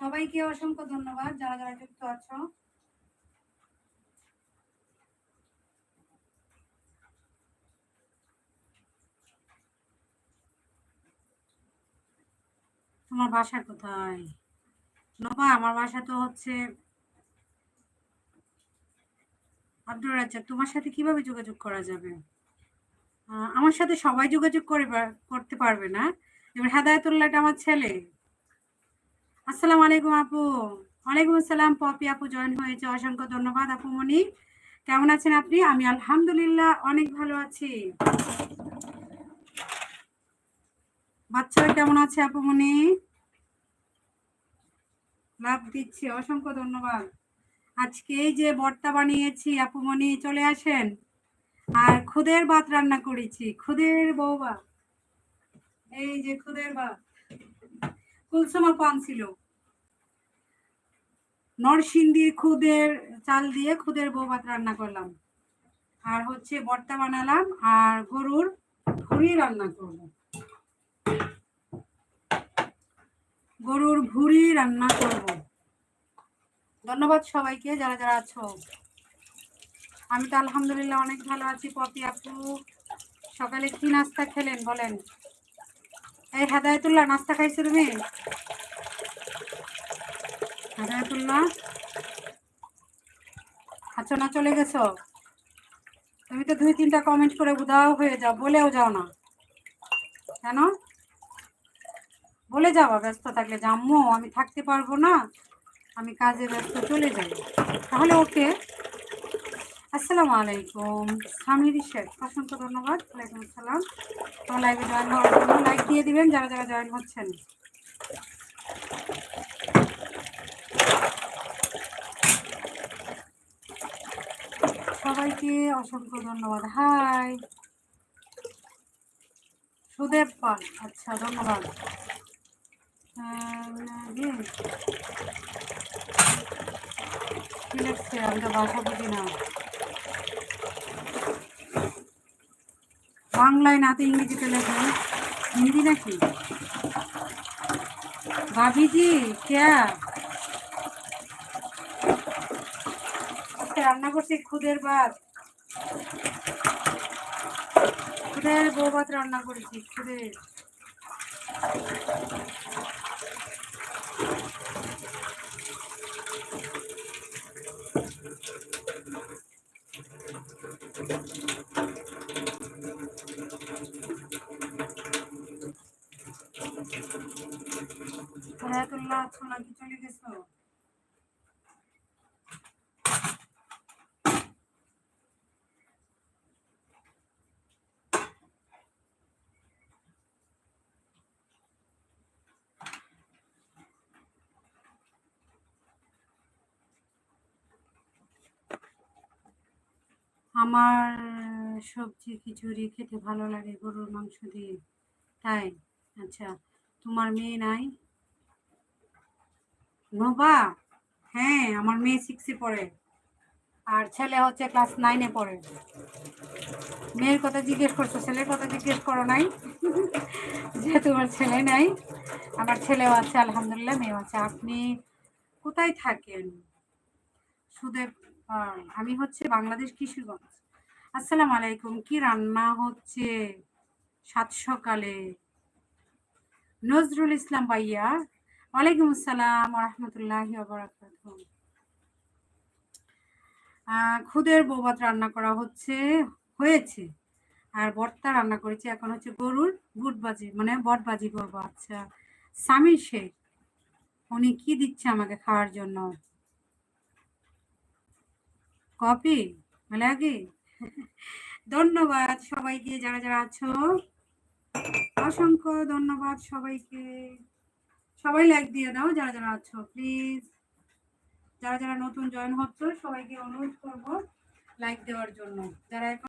সবাইকে অসংখ্য ধন্যবাদ, যারা যারা যুক্ত আছো। তোমার বাসা কোথায়? নবা, আমার বাসা তো হচ্ছে আব্দুর রাজ্জাক। তোমার সাথে কীভাবে যোগাযোগ করা যাবে? আমার সাথে সবাই যোগাযোগ করে করতে পারবে না। এবার হেদায়তুল্লাহটা আমার ছেলে। আসসালামু আলাইকুম আপু। ওয়ালাইকুম আসসালাম, পপি আপু জয়েন হয়েছে, অসংখ্য ধন্যবাদ আপু মনি। কেমন আছেন আপনি? আমি আলহামদুলিল্লাহ অনেক ভালো আছি। বাচ্চারা কেমন আছে আপু মনি? লাভ দিচ্ছি, অসংখ্য ধন্যবাদ। আজকে এই যে বর্তা বানিয়েছি আপু মনি, চলে আসেন। আর খুদের ভাত রান্না করেছি, খুদের বৌবা এই যে খুদের ভাত। কুলসুমা পান ছিল নরসিংদী খুদের চাল দিয়ে খুদের বউ ভাত রান্না করলাম। আর হচ্ছে ভর্তা বানালাম আর গরুর ভুড়ি রান্না করব। গরুর ভুড়ি রান্না করব। ধন্যবাদ সবাইকে, যারা যারা আছো। আমি তো আলহামদুলিল্লাহ অনেক ভালো আছি। পপি আপু, সকালে কি নাস্তা খেলেন বলেন? এই হেদায়তুল্লাহ, নাস্তা খাইছো তুমি? হেদায়তুল্লাহ আচ্ছা না, চলে গেছো। তুমি তো দুই তিনটা কমেন্ট করে উদাও হয়ে যাও, বলেও যাও না। কেন? বলে যাওয়া ব্যস্ত থাকলে। যে আম্মু আমি থাকতে পারব না। আমি কাজে ব্যস্ত, চলে যাই। তাহলে ওকে। আসসালামু আলাইকুম স্বামীর শেখ অসংখ্য ধন্যবাদ। ওয়ালাইকুম আসসালাম। আমার লাইভে জয়েন হওয়ার জন্য লাইক দিয়ে দিবেন, যারা যারা জয়েন হচ্ছেন। সবাইকে অসংখ্য ধন্যবাদ। হাই। সুদেব পাল। আচ্ছা ধন্যবাদ। ইয়ে, কি লিখছে? আমি তো ভাষা বুঝি না। বাংলায় না তো ইংরেজিতে লেখেন হিন্দি নাকি? ভাবিজি ক্যা রান্না করছি খুদের ভাত। খুদের বউ ভাত রান্না করেছি খুদের হায়াতুল্লাহ আছো নাকি চলে গেছো? আমার সবজি খিচুড়ি খেতে ভালো লাগে, গরুর মাংস দিয়ে। তাই? আচ্ছা তোমার মেয়ে নাই? নোবা হ্যাঁ আমার মেয়ে সিক্সে পড়ে। আর ছেলে হচ্ছে ক্লাস নাইনে পড়ে। মেয়ের কথা জিজ্ঞেস করছ, ছেলের কথা জিজ্ঞেস করো নাই? যে তোমার ছেলে নাই, আমার ছেলেও আছে, আলহামদুলিল্লাহ, মেয়েও আছে। আপনি কোথায় থাকেন? সুদেব আমি হচ্ছে বাংলাদেশ কিশোরগঞ্জ। আসসালামু আলাইকুম, কি রান্না হচ্ছে সাত সকালে? নজরুল ইসলাম ভাইয়া, ওয়ালাইকুম আসসালাম রহমতুল্লাহ খুদের বৌভাত রান্না করা হচ্ছে, হয়েছে। আর ভর্তা রান্না করেছি, এখন হচ্ছে গরুর বুটবাজি মানে বটবাজি করব। আচ্ছা স্বামী শেখ, উনি কি দিচ্ছে আমাকে খাওয়ার জন্য? কপি লাগে ধন্যবাদ সবাইকে, যারা যারা আছো। অসংখ্য ধন্যবাদ সবাইকে। সবাই লাইক দিয়ে দাও, যারা যারা আছো প্লিজ যারা যারা নতুন জয়েন হচ্ছে, সবাইকে অনুরোধ করব লাইক দেওয়ার জন্য। যারা